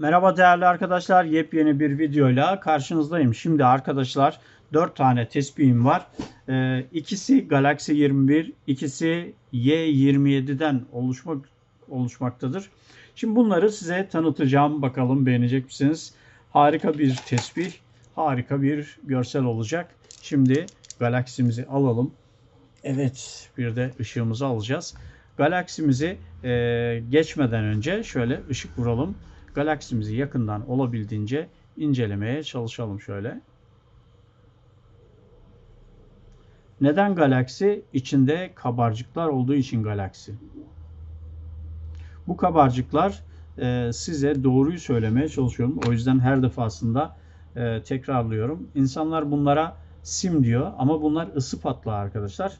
Merhaba değerli arkadaşlar. Yepyeni bir videoyla karşınızdayım. Şimdi arkadaşlar 4 tane tespihim var. Ee, ikisi Galaxy 21, ikisi Y27'den oluşmak oluşmaktadır. Şimdi bunları size tanıtacağım. Bakalım beğenecek misiniz? Harika bir tesbih, harika bir görsel olacak. Şimdi Galaxy'mizi alalım. Evet, bir de ışığımızı alacağız. Galaksimizi e, geçmeden önce şöyle ışık vuralım. Galaksimizi yakından olabildiğince incelemeye çalışalım şöyle. Neden galaksi? İçinde kabarcıklar olduğu için galaksi. Bu kabarcıklar e, size doğruyu söylemeye çalışıyorum. O yüzden her defasında e, tekrarlıyorum. İnsanlar bunlara sim diyor ama bunlar ısı patlağı arkadaşlar.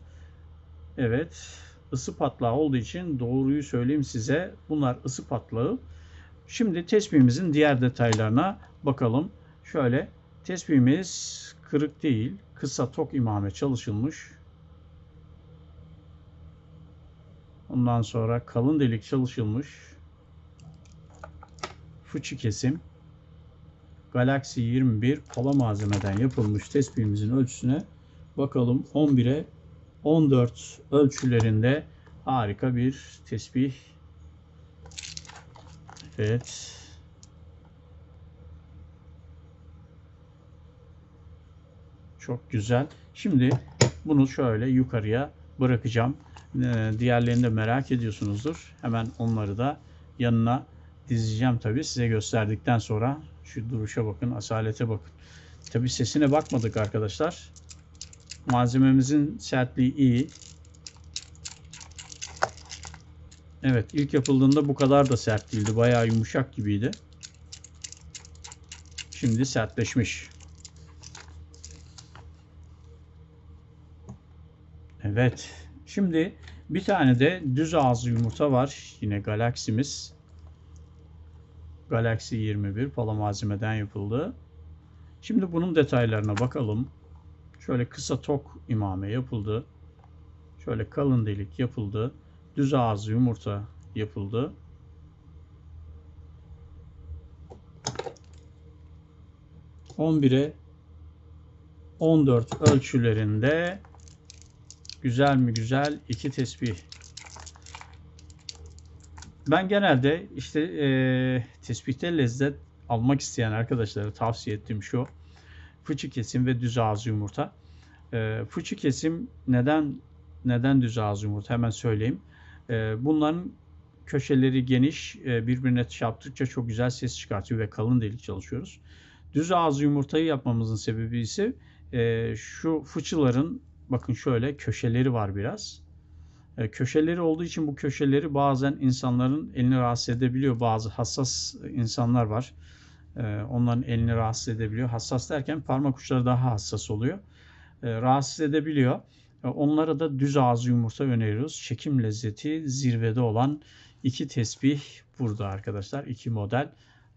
Evet ısı patlağı olduğu için doğruyu söyleyeyim size. Bunlar ısı patlağı. Şimdi tespihimizin diğer detaylarına bakalım. Şöyle tespihimiz kırık değil. Kısa tok imame çalışılmış. Ondan sonra kalın delik çalışılmış. Fıçı kesim. Galaxy 21 pala malzemeden yapılmış tespihimizin ölçüsüne bakalım. 11'e 14 ölçülerinde harika bir tesbih. Evet. Çok güzel. Şimdi bunu şöyle yukarıya bırakacağım. Ee, diğerlerini de merak ediyorsunuzdur. Hemen onları da yanına dizeceğim tabi. Size gösterdikten sonra şu duruşa bakın, asalete bakın. Tabi sesine bakmadık arkadaşlar. Malzememizin sertliği iyi. Evet ilk yapıldığında bu kadar da sert değildi. Bayağı yumuşak gibiydi. Şimdi sertleşmiş. Evet. Şimdi bir tane de düz ağızlı yumurta var. Yine Galaxy'miz. Galaxy 21 pala malzemeden yapıldı. Şimdi bunun detaylarına bakalım. Şöyle kısa tok imame yapıldı. Şöyle kalın delik yapıldı. Düz ağızlı yumurta yapıldı. On bire 14 ölçülerinde güzel mi güzel iki tesbih. Ben genelde işte e, tespihte lezzet almak isteyen arkadaşlara tavsiye ettiğim şu fıçı kesim ve düz ağız yumurta. E, fıçı kesim neden neden düz ağız yumurta hemen söyleyeyim. E, bunların köşeleri geniş, e, birbirine çarptıkça çok güzel ses çıkartıyor ve kalın delik çalışıyoruz. Düz ağız yumurtayı yapmamızın sebebi ise e, şu fıçıların bakın şöyle köşeleri var biraz. E, köşeleri olduğu için bu köşeleri bazen insanların elini rahatsız edebiliyor. Bazı hassas insanlar var. E, onların elini rahatsız edebiliyor. Hassas derken parmak uçları daha hassas oluyor. E, rahatsız edebiliyor. E, onlara da düz ağız yumurta öneriyoruz. Çekim lezzeti zirvede olan iki tesbih burada arkadaşlar. iki model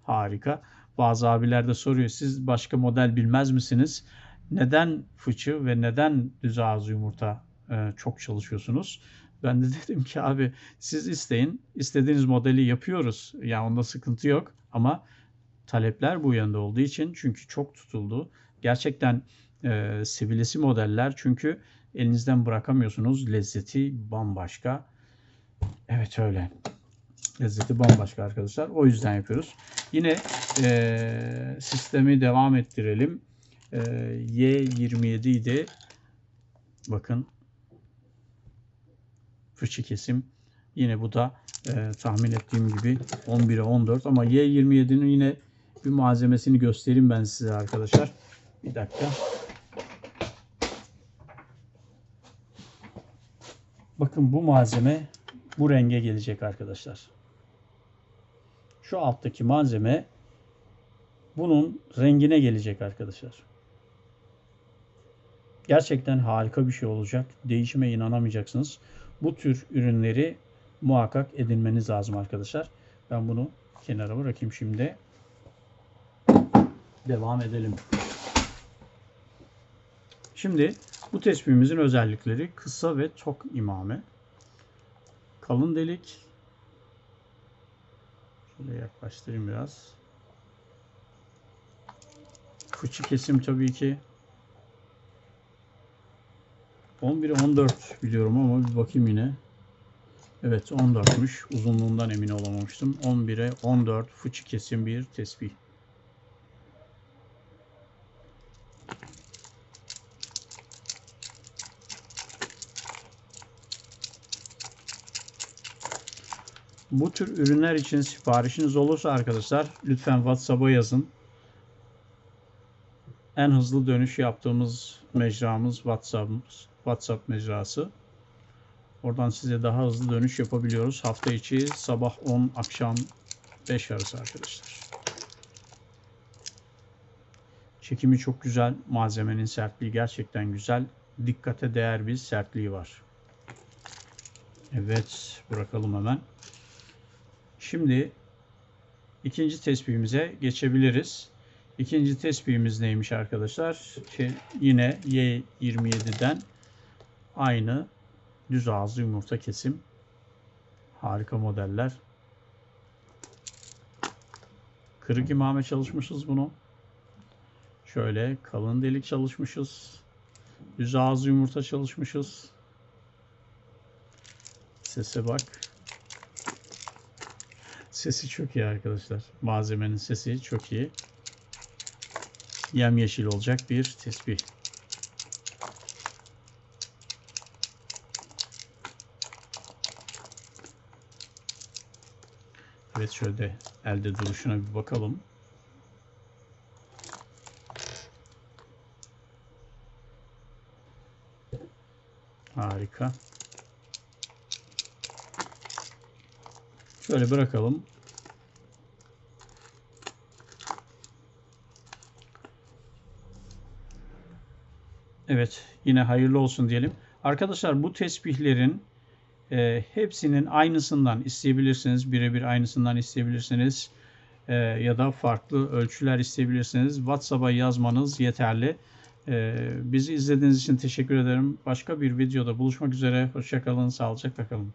harika. Bazı abiler de soruyor siz başka model bilmez misiniz? Neden fıçı ve neden düz ağız yumurta e, çok çalışıyorsunuz? Ben de dedim ki abi siz isteyin. istediğiniz modeli yapıyoruz. Yani onda sıkıntı yok ama talepler bu yönde olduğu için çünkü çok tutuldu. Gerçekten e, sevilesi modeller çünkü elinizden bırakamıyorsunuz. Lezzeti bambaşka. Evet öyle. Lezzeti bambaşka arkadaşlar. O yüzden yapıyoruz. Yine e, sistemi devam ettirelim. E, Y27 idi. Bakın fıçı kesim. Yine bu da e, tahmin ettiğim gibi 11'e 14 ama Y27'nin yine bir malzemesini göstereyim ben size arkadaşlar. Bir dakika. Bakın bu malzeme bu renge gelecek arkadaşlar. Şu alttaki malzeme bunun rengine gelecek arkadaşlar. Gerçekten harika bir şey olacak. Değişime inanamayacaksınız. Bu tür ürünleri muhakkak edinmeniz lazım arkadaşlar. Ben bunu kenara bırakayım şimdi. Devam edelim. Şimdi bu tesbihimizin özellikleri kısa ve tok imame. Kalın delik. Şöyle yaklaştırayım biraz. Fıçı kesim tabii ki. 11'e 14 biliyorum ama bir bakayım yine. Evet 14'müş. Uzunluğundan emin olamamıştım. 11'e 14 fıçı kesim bir tesbih. Bu tür ürünler için siparişiniz olursa arkadaşlar lütfen WhatsApp'a yazın. En hızlı dönüş yaptığımız mecramız WhatsApp'ımız. WhatsApp mecrası. Oradan size daha hızlı dönüş yapabiliyoruz. Hafta içi sabah 10 akşam 5 arası arkadaşlar. Çekimi çok güzel. Malzemenin sertliği gerçekten güzel. Dikkate değer bir sertliği var. Evet bırakalım hemen. Şimdi ikinci tespihimize geçebiliriz. İkinci tespihimiz neymiş arkadaşlar? Ki yine Y27'den aynı düz ağızlı yumurta kesim. Harika modeller. Kırık imame çalışmışız bunu. Şöyle kalın delik çalışmışız. Düz ağızlı yumurta çalışmışız. Sese bak. Sesi çok iyi arkadaşlar. Malzemenin sesi çok iyi. Yemyeşil olacak bir tesbih. Evet şöyle elde duruşuna bir bakalım. Harika. Şöyle bırakalım. Evet, yine hayırlı olsun diyelim. Arkadaşlar bu tesbihlerin e, hepsinin aynısından isteyebilirsiniz. Birebir aynısından isteyebilirsiniz. E, ya da farklı ölçüler isteyebilirsiniz. WhatsApp'a yazmanız yeterli. E, bizi izlediğiniz için teşekkür ederim. Başka bir videoda buluşmak üzere. Hoşçakalın, sağlıcakla kalın.